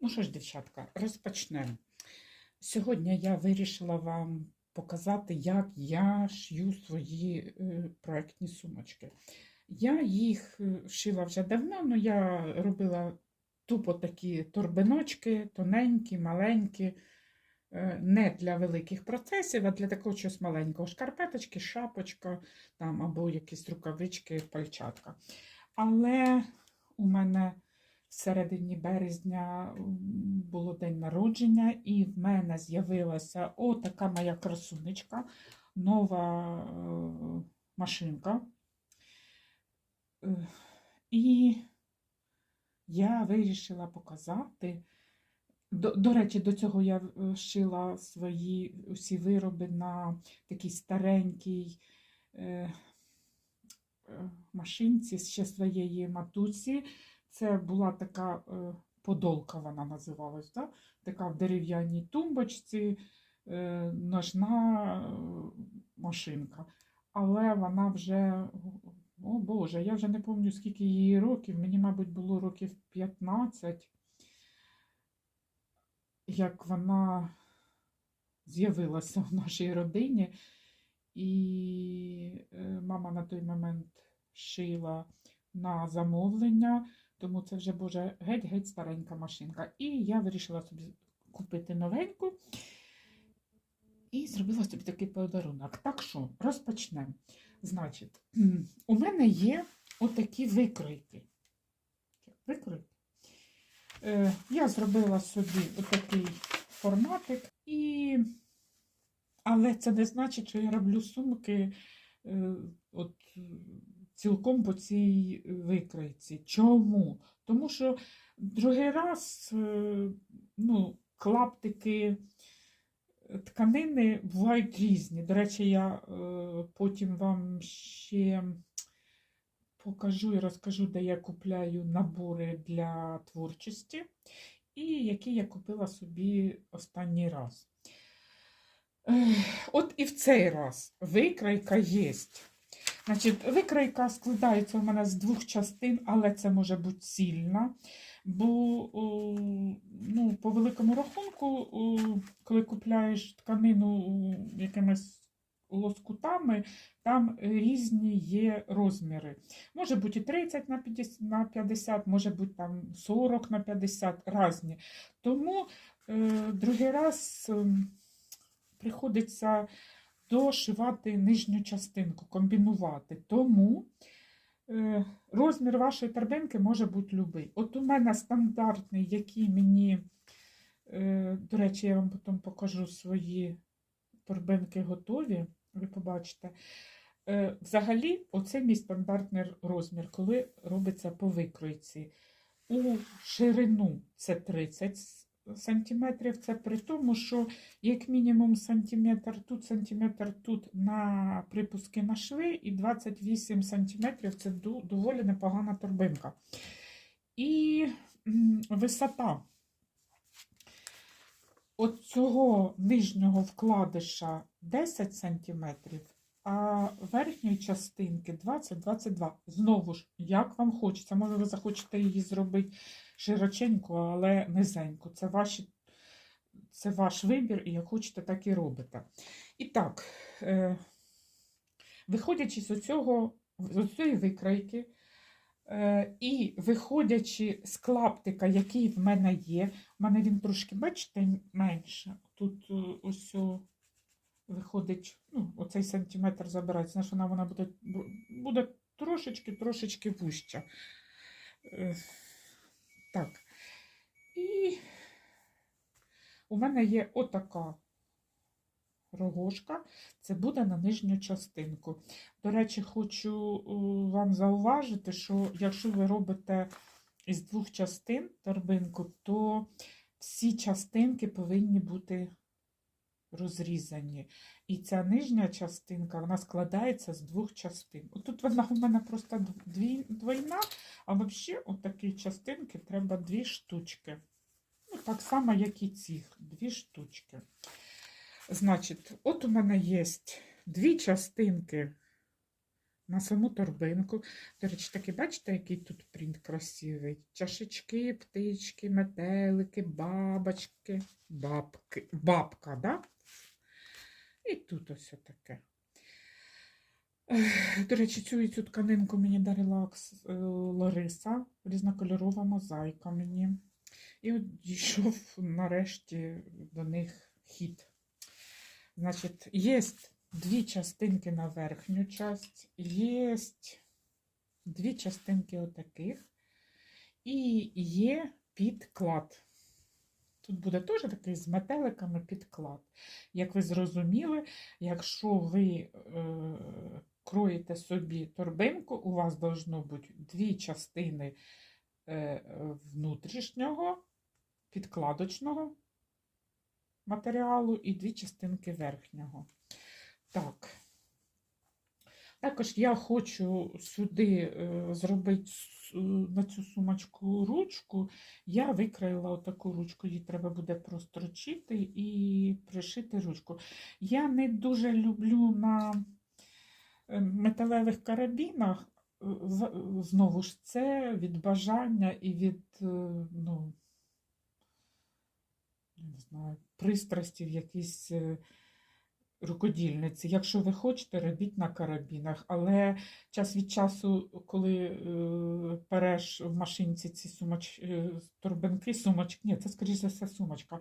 Ну що ж, дівчатка, розпочнемо. Сьогодні я вирішила вам показати, як я шью свої е, проектні сумочки. Я їх е, шила вже давно, але я робила тупо такі торбиночки, тоненькі, маленькі, е, не для великих процесів, а для такого чогось маленького. Шкарпеточки, шапочка там, або якісь рукавички, пальчатка. Але у мене в середині березня було день народження, і в мене з'явилася отака моя красунечка, нова е, машинка. І я вирішила показати. До, до речі, до цього я е, шила свої усі вироби на такій старенькій е, е, машинці ще своєї матусі. Це була така е, подолка, вона називалась, да? така в дерев'яній тумбочці, е, ножна е, машинка. Але вона вже, о Боже, я вже не пам'ятаю, скільки їй років, мені, мабуть, було років 15, як вона з'явилася в нашій родині. І мама на той момент шила на замовлення, тому це вже боже геть-геть старенька машинка. І я вирішила собі купити новеньку і зробила собі такий подарунок. Так що, розпочнемо. Значить, у мене є отакі викройки. Викройки. Е, я зробила собі отакий форматик, і... але це не значить, що я роблю сумки е, от, цілком по цій викройці. Чому? Тому що другий раз е, ну, клаптики тканини бувають різні. До речі, я е, потім вам ще покажу і розкажу, де я купляю набори для творчості, і які я купила собі останній раз. От і в цей раз викройка є. Значить, викройка складається у мене з двох частин, але це може бути цільна. Бо, ну, по великому рахунку, коли купляєш тканину якимись лоскутами, там різні є розміри. Може бути і 30 на 50, на 50 може бути там 40 на 50 різні. Тому е, другий раз е, приходиться дошивати нижню частинку, комбінувати. Тому е, розмір вашої торбинки може бути любий. От у мене стандартний, який мені, е, до речі, я вам потім покажу свої торбинки готові, ви побачите. Е, взагалі, оце мій стандартний розмір, коли робиться по викройці. У ширину це 30 сантиметрів, це при тому, що як мінімум сантиметр тут, сантиметр тут на припуски на шви, і 28 сантиметрів це доволі непогана торбинка. І висота от цього нижнього вкладиша 10 сантиметрів, а верхньої частинки 20-22. Знову ж, як вам хочеться, може ви захочете її зробити широченьку, але низеньку. Це, ваші, це ваш вибір, і як хочете, так і робите. І так, е, виходячи з цього, з цієї викройки, е, і виходячи з клаптика, який в мене є, в мене він трошки, бачите, менше. Тут е, ось о, виходить, ну, оцей сантиметр забирається, значить вона, вона буде, буде трошечки-трошечки вуща. Е, Так. І у мене є отака рогошка, це буде на нижню частинку. До речі, хочу е, вам зауважити, що якщо ви робите із двох частин торбинку, то всі частинки повинні бути розрізані. І ця нижня частинка вона складається з двох частин. Тут вона у мене просто дві, двойна, а взагалі от такі частинки треба дві штучки. Ну, так само, як і цих, дві штучки. Значить, от у мене є дві частинки на саму торбинку. До речі, таки, бачите, який тут принт красивий. Чашечки, птички, метелики, бабочки, бабки, бабка, да? І тут ось таке. До речі, цю цю тканинку мені дарила е, Лариса, різнокольорова мозаїка мені. І от дійшов нарешті до них хід. Значить, є дві частинки на верхню часть, є дві частинки отаких, і є підклад. Тут буде теж такий з метеликами підклад. Як ви зрозуміли, якщо ви е, кроїте собі торбинку, у вас должно бути дві частини е, внутрішнього підкладочного матеріалу і дві частинки верхнього. Так. Також я хочу сюди е, зробити на цю сумочку ручку. Я викраїла отаку ручку, її треба буде прострочити і пришити ручку. Я не дуже люблю на е, металевих карабінах. е, Знову ж це від бажання і від, е, ну, не знаю, пристрасті в якійсь е, рукодільниці. Якщо ви хочете, робіть на карабінах, але час від часу, коли е, переш в машинці ці сумоч, е, торбинки, сумочки, ні, це скоріш за все сумочка.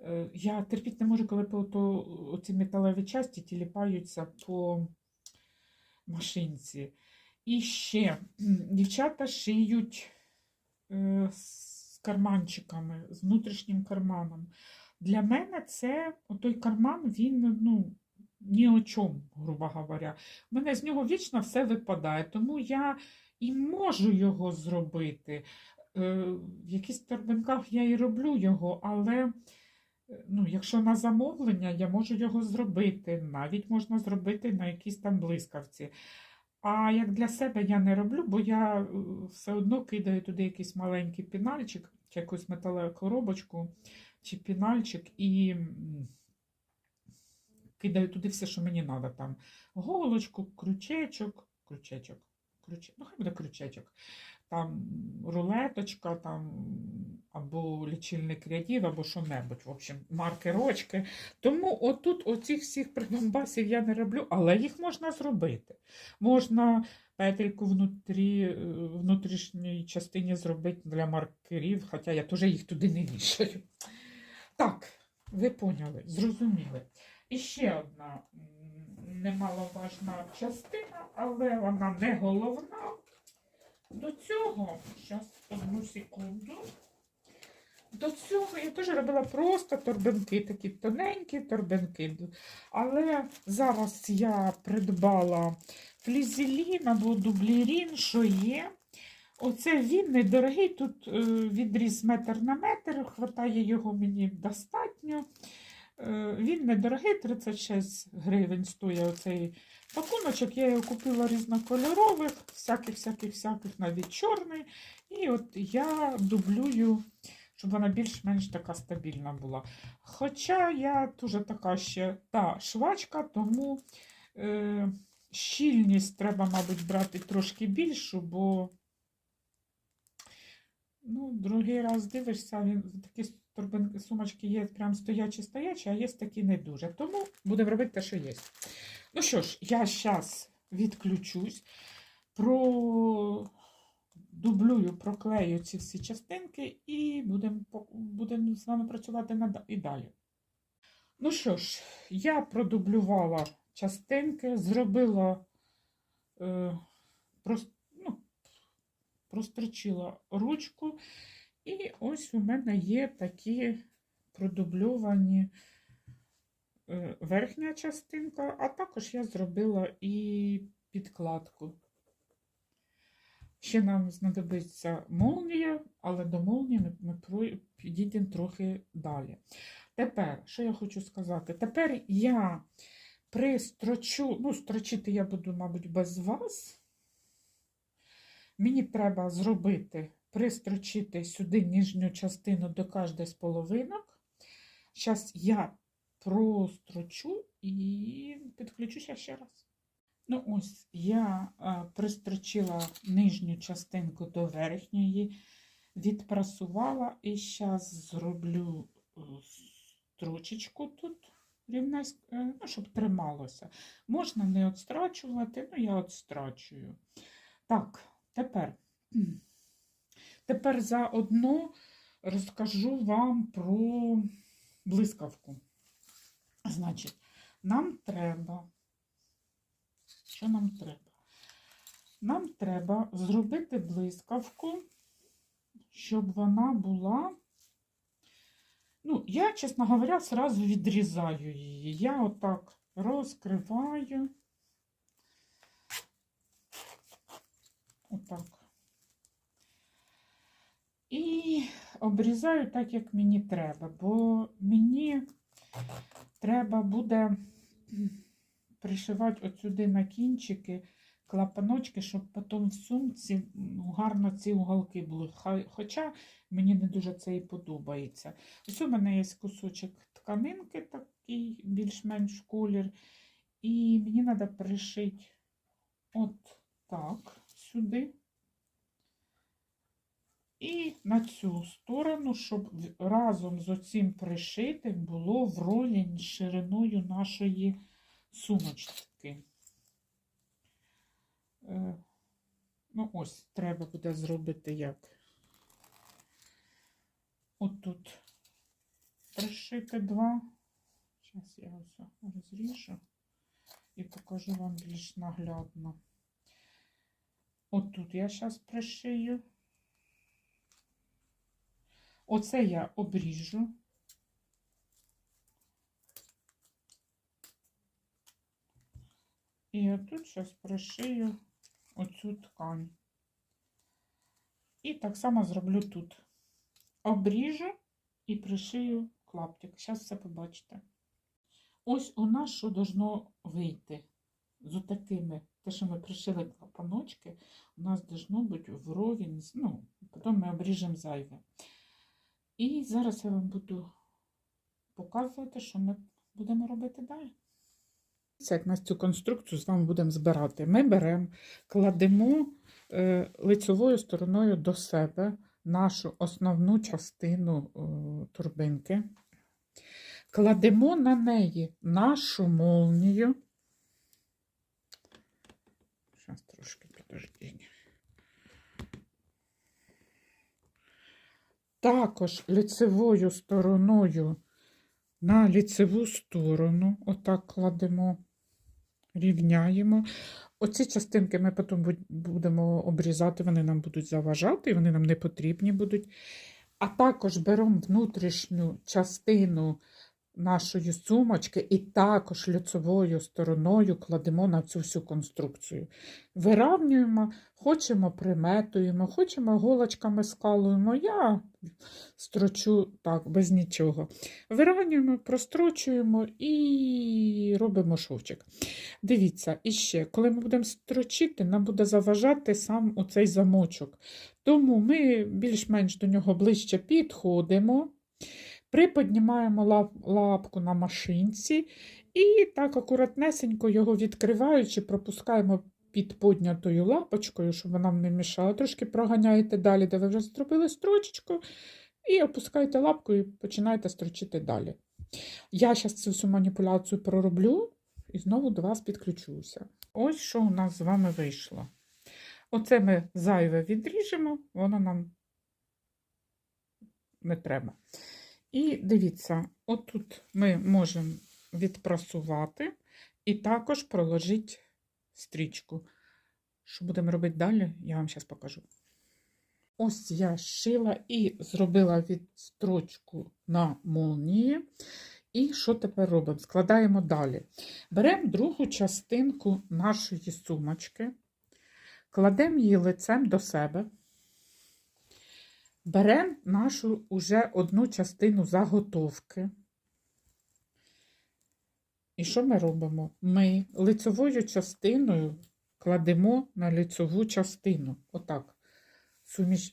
Е, я терпіти не можу, коли по оці металеві часті тіліпаються по машинці. І ще дівчата шиють з карманчиками, з внутрішнім карманом. Для мене це той карман, він ну, ні о чому, грубо говоря. У мене з нього вічно все випадає, тому я і можу його зробити. Е, В якихось торбинках я і роблю його, але е, ну, якщо на замовлення, я можу його зробити. Навіть можна зробити на якійсь там блискавці. А як для себе я не роблю, бо я е, все одно кидаю туди якийсь маленький пінальчик, чи якусь металеву коробочку, чи пінальчик, і кидаю туди все, що мені треба. Там голочку, крючечок, крючечок, крючечок, ну хай буде крючечок, там рулеточка, там, або лічильник рядів, або що-небудь. В общем, маркерочки. Тому отут оцих всіх прибамбасів я не роблю, але їх можна зробити. Можна петельку внутрі, е, внутрішній частині зробити для маркерів, хоча я теж їх туди не вішаю. Так, ви поняли, зрозуміли. І ще одна немаловажна частина, але вона не головна. До цього, зараз одну секунду. До цього я теж робила просто торбинки, такі тоненькі торбинки. Але зараз я придбала флізелін або дублірін, що є. Оце він недорогий, тут е, відріз метр на метр, хватає його мені достатньо. Е, він недорогий, 36 гривень стоїть оцей пакуночок. Я його купила різнокольорових, всяких, всяких, всяких, навіть чорний. І от я дублюю, щоб вона більш-менш така стабільна була. Хоча я дуже така ще та швачка, тому е, щільність треба, мабуть, брати трошки більшу, бо ну, другий раз дивишся, він такі торбинки, сумочки є прям стоячі-стоячі, а є такі не дуже. Тому будемо робити те, що є. Ну що ж, я зараз відключусь, продублюю, проклею ці всі частинки і будемо будем з вами працювати нада- і далі. Ну що ж, я продублювала частинки, зробила, е, прос, ну, прострочила ручку, і ось у мене є такі продубльовані е, верхня частинка, а також я зробила і підкладку. Ще нам знадобиться молнія, але до молнії ми, ми підійдемо трохи далі. Тепер, що я хочу сказати? Тепер я пристрочу, ну, строчити я буду, мабуть, без вас. Мені треба зробити, пристрочити сюди нижню частину до кожної з половинок. Зараз я прострочу і підключуся ще раз. Ну, ось я пристрочила нижню частинку до верхньої, відпрасувала і зараз зроблю е, строчечку тут, е, ну, щоб трималося. Можна не отстрачувати, ну я отстрачую. Так, тепер. Тепер заодно розкажу вам про блискавку. Значить, нам треба. Що нам треба? Нам треба зробити блискавку, щоб вона була. Ну, я, чесно говоря, сразу відрізаю її. Я отак розкриваю. Отак. І обрізаю так, як мені треба, бо мені треба буде пришивати от сюди на кінчики клапаночки, щоб потім в сумці гарно ці уголки були. Хоча мені не дуже це і подобається. Ось у мене є кусочок тканинки, такий більш-менш колір. І мені треба пришити от так сюди. І на цю сторону, щоб разом з оцим пришитим було вровень з шириною нашої сумочки. Е, Ну, ось, треба буде зробити як. Отут пришити два. Зараз я ось розріжу і покажу вам більш наглядно. Отут я зараз пришию. Оце я обріжу. І отут зараз пришию оцю ткань. І так само зроблю тут. Обріжу і пришию клаптик. Зараз все побачите. Ось у нас що должно вийти. З отакими, те, що ми пришили клапаночки, у нас должно бути вровень, ну, потім ми обріжемо зайве. І зараз я вам буду показувати, що ми будемо робити далі. Це як ми цю конструкцію з вами будемо збирати. Ми беремо, кладемо е, лицевою стороною до себе нашу основну частину е, турбинки, кладемо на неї нашу молнію. Зараз підождіть. Також лицевою стороною на ліцеву сторону, отак кладемо, рівняємо. Оці частинки ми потім будемо обрізати, вони нам будуть заважати, вони нам не потрібні будуть. А також беремо внутрішню частину нашої сумочки і також лицевою стороною кладемо на цю всю конструкцію. Виравнюємо, хочемо приметуємо, хочемо голочками скалуємо. Я строчу так, без нічого. Виравнюємо, прострочуємо і робимо шовчик. Дивіться, і ще, коли ми будемо строчити, нам буде заважати сам оцей замочок. Тому ми більш-менш до нього ближче підходимо, приподнімаємо лап, лапку на машинці і так акуратнесенько його відкриваючи, пропускаємо під поднятою лапочкою, щоб вона не мішала. Трошки проганяєте далі, де ви вже зробили строчечку, і опускаєте лапку і починаєте строчити далі. Я зараз цю всю маніпуляцію пророблю і знову до вас підключуся. Ось що у нас з вами вийшло. Оце ми зайве відріжемо, воно нам не треба. І дивіться, отут ми можемо відпрасувати і також проложити стрічку. Що будемо робити далі, я вам зараз покажу. Ось я шила і зробила відстрочку на молнії. І що тепер робимо? Складаємо далі. Беремо другу частинку нашої сумочки, кладемо її лицем до себе. Беремо нашу уже одну частину заготовки. І що ми робимо? Ми лицевою частиною кладемо на лицеву частину. Отак. Суміш...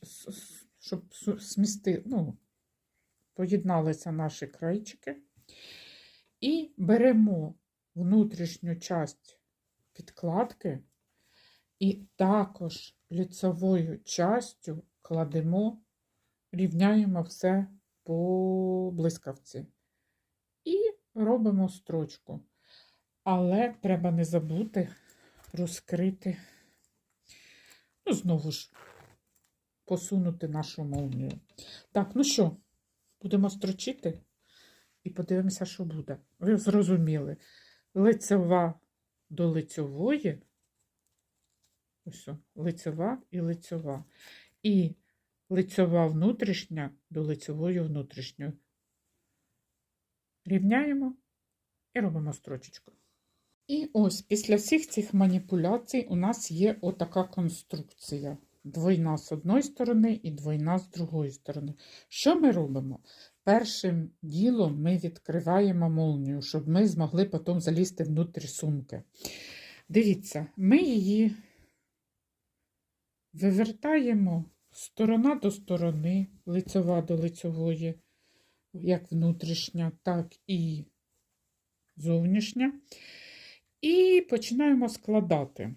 Щоб смісти, ну, поєдналися наші крайчики. І беремо внутрішню часть підкладки і також ліцевою частю кладемо, рівняємо все по блискавці. І робимо строчку. Але треба не забути розкрити, ну, знову ж, посунути нашу молнію. Так, ну що, будемо строчити і подивимося, що буде. Ви зрозуміли, лицева до лицьової, ось, лицева і лицьова. І лицьова внутрішня до лицьової внутрішньої. Рівняємо і робимо строчечку. І ось після всіх цих маніпуляцій у нас є отака конструкція. Двойна з одної сторони і двойна з другої сторони. Що ми робимо? Першим ділом ми відкриваємо молнію, щоб ми змогли потім залізти внутрі сумки. Дивіться, ми її вивертаємо сторона до сторони, лицьова до лицьової, як внутрішня, так і зовнішня. І починаємо складати.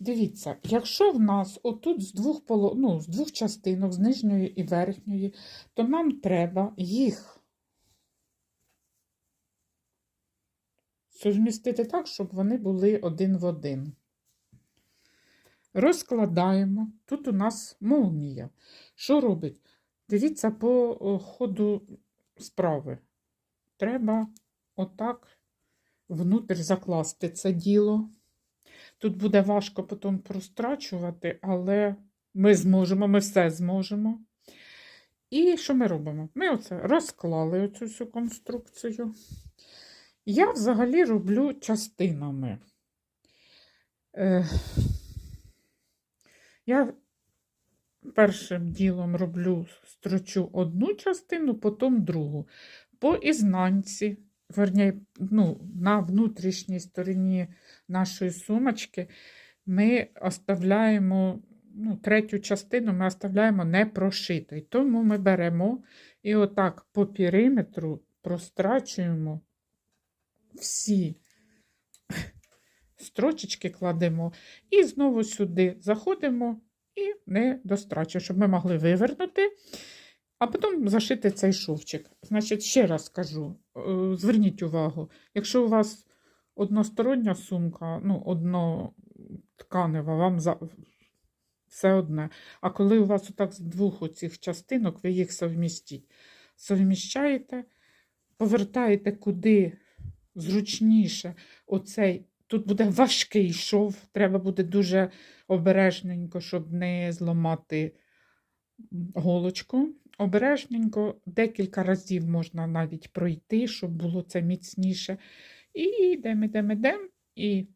Дивіться, якщо в нас отут з двох, поло... ну, з двох частинок, з нижньої і верхньої, то нам треба їх совмістити так, щоб вони були один в один. Розкладаємо. Тут у нас молнія. Що робить? Дивіться по ходу справи. Треба отак внутрь закласти це діло. Тут буде важко потім прострачувати, але ми зможемо, ми все зможемо. І що ми робимо? Ми оце розклали оцю всю конструкцію. Я взагалі роблю частинами. Е, Я першим ділом роблю, строчу одну частину, потім другу. По ізнанці, верні, ну, на внутрішній стороні нашої сумочки ми оставляємо ну, третю частину ми оставляємо не прошитою. Тому ми беремо і отак по периметру прострачуємо всі строчечки кладемо, і знову сюди заходимо і не дострачуємо, щоб ми могли вивернути, а потім зашити цей шовчик. Значить, ще раз скажу: е, зверніть увагу, якщо у вас одностороння сумка, ну, однотканева, вам за... все одне. А коли у вас отак з двох оцих частинок, ви їх совмістіть. Совміщаєте, повертаєте куди зручніше оцей. Тут буде важкий шов, треба буде дуже обережненько, щоб не зламати голочку. Обережненько, декілька разів можна навіть пройти, щоб було це міцніше. І йдемо, йдемо, йдемо. І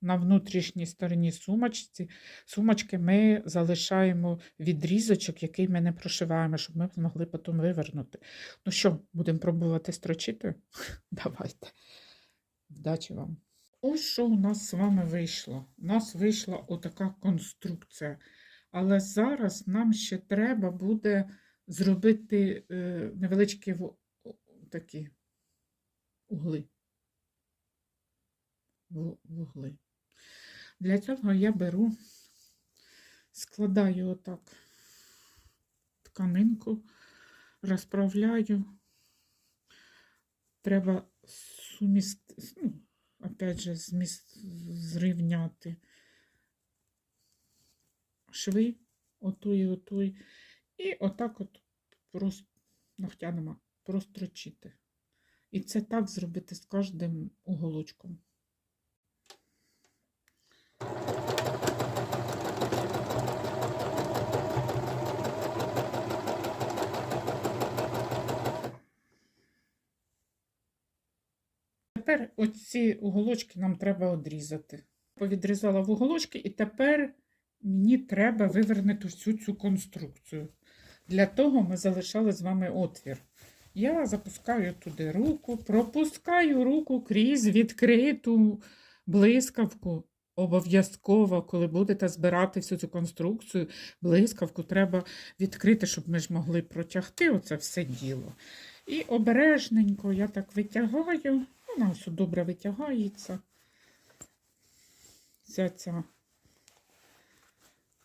на внутрішній стороні сумочці, сумочки ми залишаємо відрізочок, який ми не прошиваємо, щоб ми змогли потім вивернути. Ну що, будемо пробувати строчити? Давайте. Вдачі вам! Ось що у нас з вами вийшло. У нас вийшла отака конструкція. Але зараз нам ще треба буде зробити е, невеличкі такі угли. Вугли. Для цього я беру, складаю отак тканинку, розправляю. Треба суміст... опять же, зміст... зрівняти шви, отой і отой. І отак от просто ногтянами прострочити. І це так зробити з кожним уголочком. Тепер оці уголочки нам треба одрізати. Повідрізала в уголочки, і тепер мені треба вивернути всю цю конструкцію. Для того ми залишали з вами отвір. Я запускаю туди руку, пропускаю руку крізь відкриту блискавку. Обов'язково, коли будете збирати всю цю конструкцію, блискавку треба відкрити, щоб ми ж могли протягти оце все діло. І обережненько я так витягаю, вона все добре витягається. вся ця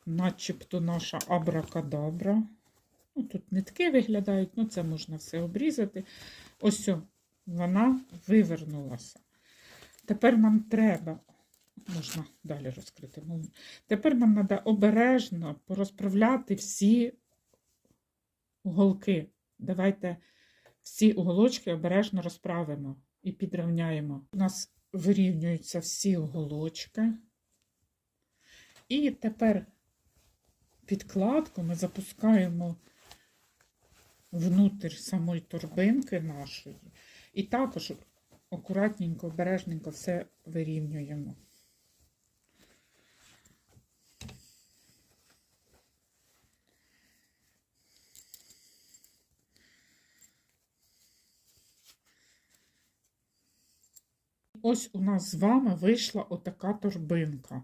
начебто наша абракадабра. Ну, тут нитки виглядають, ну це можна все обрізати. Ось вона вивернулася. Тепер нам треба, можна далі розкрити. Тепер нам треба обережно порозправляти всі уголки. Давайте всі уголочки обережно розправимо і підрівняємо. У нас вирівнюються всі оголочки. І тепер підкладку ми запускаємо внутрь самої торбинки нашої. І також акуратненько, обережненько все вирівнюємо. Ось у нас з вами вийшла отака торбинка.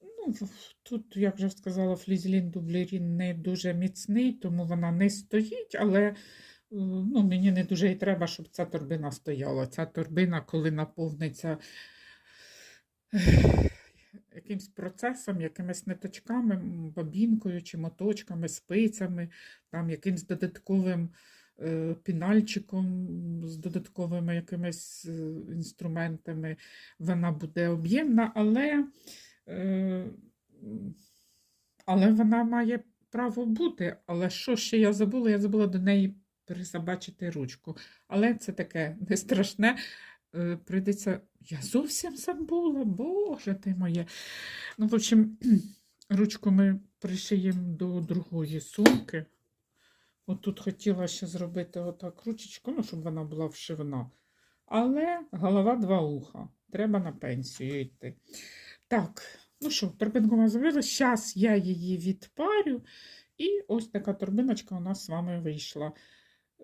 Ну, тут, як вже сказала, флізелін дублерін не дуже міцний, тому вона не стоїть, але е, ну, мені не дуже і треба, щоб ця торбина стояла. Ця торбина, коли наповниться якимсь процесом, якимись ниточками, м, бобінкою чи моточками, спицями, там якимсь додатковим пінальчиком, з додатковими якимись е, інструментами, вона буде об'ємна, але Е, Але вона має право бути. Але що ще я забула? Я забула до неї присобачити ручку. Але це таке не страшне. Е, Прийдеться. Я зовсім забула, Боже ти моє. Ну, в общем, ручку ми пришиємо до другої сумки. Отут хотіла ще зробити отак ручечку, ну, щоб вона була вшивна. Але голова два уха. Треба на пенсію йти. Так, ну що, торбинку ми зробили. Зараз я її відпарю. І ось така торбиночка у нас з вами вийшла.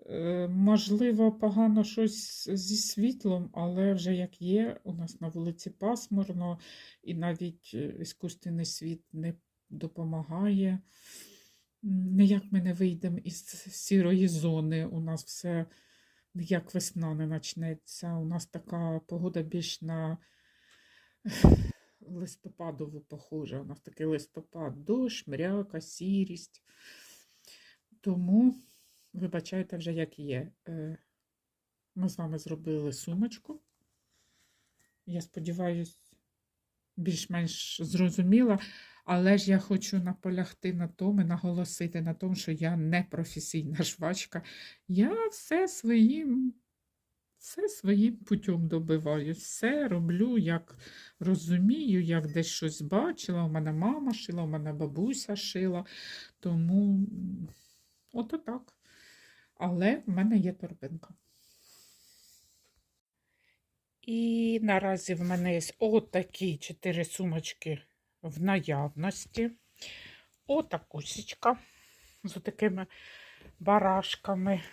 Е, можливо, погано щось зі світлом, але вже як є, у нас на вулиці пасмурно, і навіть е, іскусственний світ не допомагає. Ніяк ми не вийдемо із сірої зони. У нас все ніяк весна не почнеться. У нас така погода більш на листопадову похожа. У нас такий листопад, дощ, мряка, сірість. Тому, вибачайте вже, як є. Е, Ми з вами зробили сумочку. Я сподіваюся, більш-менш зрозуміла. Але ж я хочу наполягти на тому, і наголосити на тому, що я не професійна швачка. Я все своїм, все своїм путем добиваю. Все роблю, як розумію, як десь щось бачила. У мене мама шила, у мене бабуся шила. Тому ото так. Але в мене є торбинка. І наразі в мене є отакі чотири сумочки в наявності. Отакусічка з такими барашками.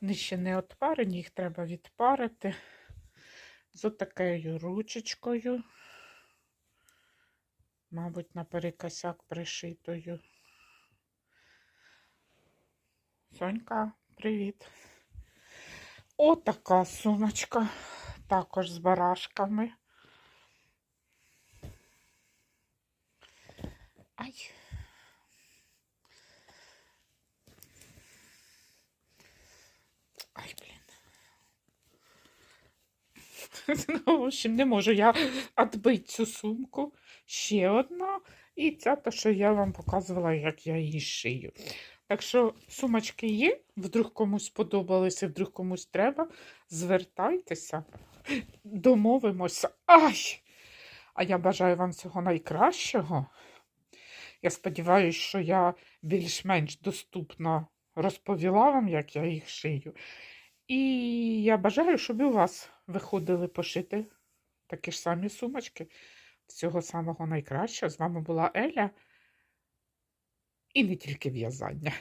Вони ще не відпарені, їх треба відпарити. З отакою ручечкою. Мабуть, на перекосяк пришитою. Сонька, привіт. Отака сумочка, також з барашками. Ай. Ай, блін. Ну, в общем, не можу я відбити цю сумку. Ще одна. І ця, то, що я вам показувала, як я її шию. Так що сумочки є, вдруг комусь сподобалися, вдруг комусь треба. Звертайтеся, домовимося. Ай! А я бажаю вам всього найкращого. Я сподіваюся, що я більш-менш доступно розповіла вам, як я їх шию. І я бажаю, щоб у вас виходили пошити такі ж самі сумочки. Всього самого найкращого. З вами була Еля. І не тільки в'язання.